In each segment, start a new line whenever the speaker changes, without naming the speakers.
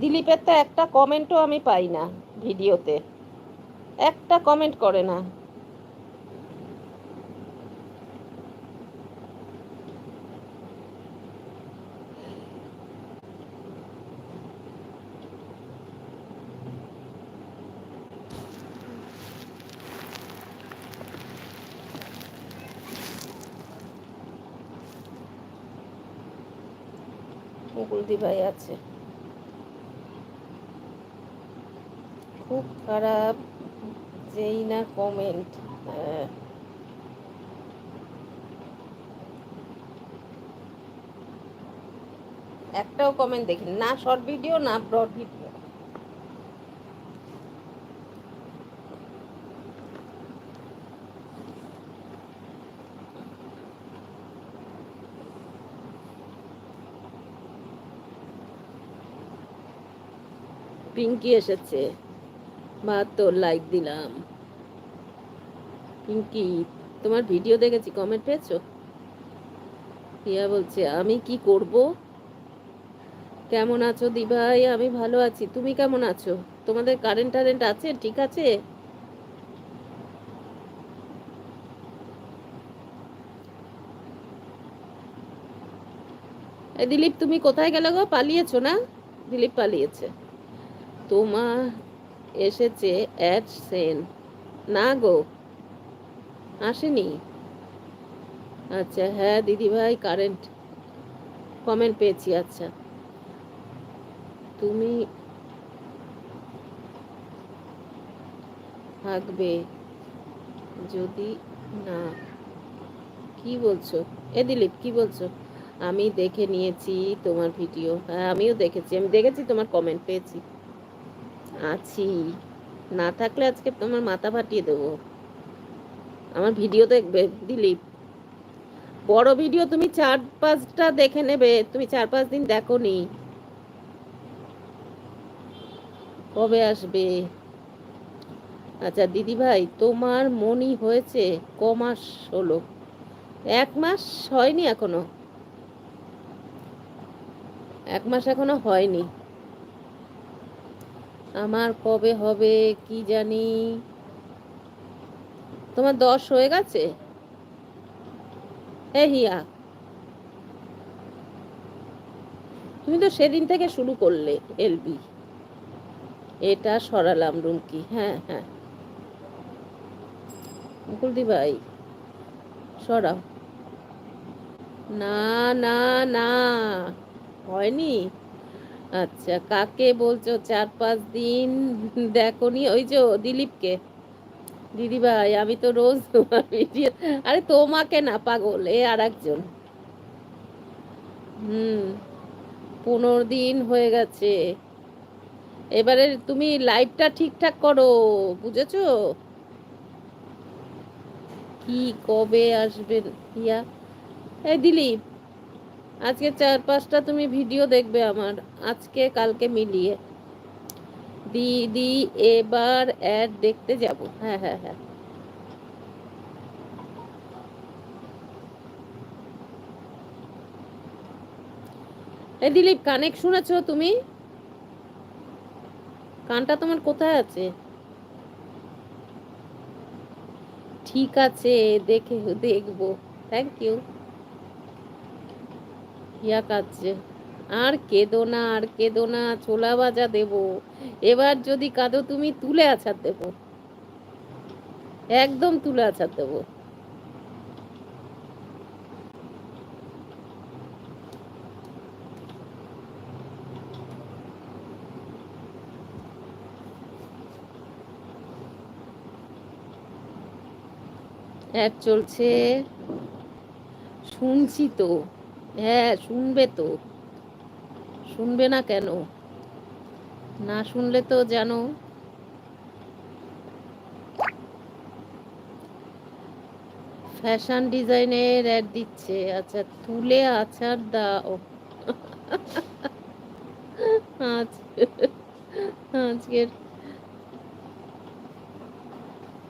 দিলীপের তো একটা কমেন্টও আমি পাই না ভিডিওতে। একটা কমেন্ট করে না। মুকুলদি ভাই আছে। খুব খারাপ, যেই না কমেন্ট একটাও কমেন্ট দেখি না শর্ট ভিডিও না ব্রড ভিডিও পিঙ্কি এসেছে। মা তোর লাইক দিলাম। পিঙ্কি, তোমার ভিডিও দেখেছি কমেন্ট পেয়েছ? প্রিয়া বলছে, আমি কি করব? কেমন আছো দিভাই? আমি ভালো আছি। তুমি কেমন আছো? তোমাদের কারেন্ট টারেন্ট আছে? ঠিক আছে? দিলীপ, তুমি কোথায় গেলে গো? পালিয়েছো না? দিলীপ পালিয়েছে। তোমার এসেছে অ্যাড সেন। না গো, আসেনি। আচ্ছা হ্যাঁ দিদিভাই, কারেন্ট। কমেন্ট পেয়েছি আচ্ছা। তুমি থাকবে যদি না, কি বলছো? এ দিলীপ, কি বলছো? আমি দেখে নিয়েছি তোমার ভিডিও। হ্যাঁ আমিও দেখেছি, আমি দেখেছি তোমার কমেন্ট, পেয়েছি। আছি। না থাকলে আজকে তোমার মাথা ফাটিয়ে দেবো। আমার ভিডিও দেখবে, দিলীপ। বড় ভিডিও তুমি চার পাঁচটা দেখে নেবে, তুমি চার পাঁচ দিন দেখো নি কবে আসবে? আচ্ছা দিদি ভাই তোমার মনি হয়েছে ক মাস হলো? এক মাস হয়নি এখনও? এক মাস এখনও হয়নি। আমার কবে হবে কি জানি। তোমার দশ হয়ে গেছে? এ হিয়া। তুমি তো সেদিন থেকে শুরু করলে, এলবি। এটা সরালাম রুমকি। হ্যাঁ হ্যাঁ। মুকুলদি ভাই, সরাও। না না না। হয়নি? আচ্ছা কাকে বলছো? চার পাঁচ দিন দেখনি? ওই যে দিলীপকে। দিদি ভাই আমি তো রোজ তোমার ভিডিও আরে তোমাকে না, পাগল, এ আর একজন হুম, পনেরো দিন হয়ে গেছে। এবারে তুমি লাইভটা ঠিকঠাক করো, বুঝেছ? কি কবে আসবে ইয়া, এই দিলীপ। আজকে চার পাঁচটা তুমি ভিডিও দেখবে আমার, আজকে কালকে মিলিয়ে। দিদি এবার অ্যাড দেখতে যাব। হ্যাঁ হ্যাঁ হ্যাঁ। এই দিলীপ কানেক শুনেছো তুমি? কানটা তোমার কোথায় আছে? ঠিক আছে, দেখে দেখব। থ্যাংক ইউ ইয়া কাঁদছে। আর কেঁদো না, আর কেঁদো না, ছোলা ভাজা দেব। এবার যদি কাঁদো, তুমি তুলে আছার দেব। একদম তুলে আছার দেব। অ্যাড চলছে। শুনছি তো। হ্যাঁ শুনবে তো। শুনবে না কেন? না শুনলে তো জানো। ফ্যাশন ডিজাইনের অ্যাড দিচ্ছে। আচ্ছা তুলে আচার দাও। আজকের।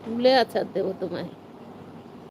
তুলে আচার দেবো তোমায়।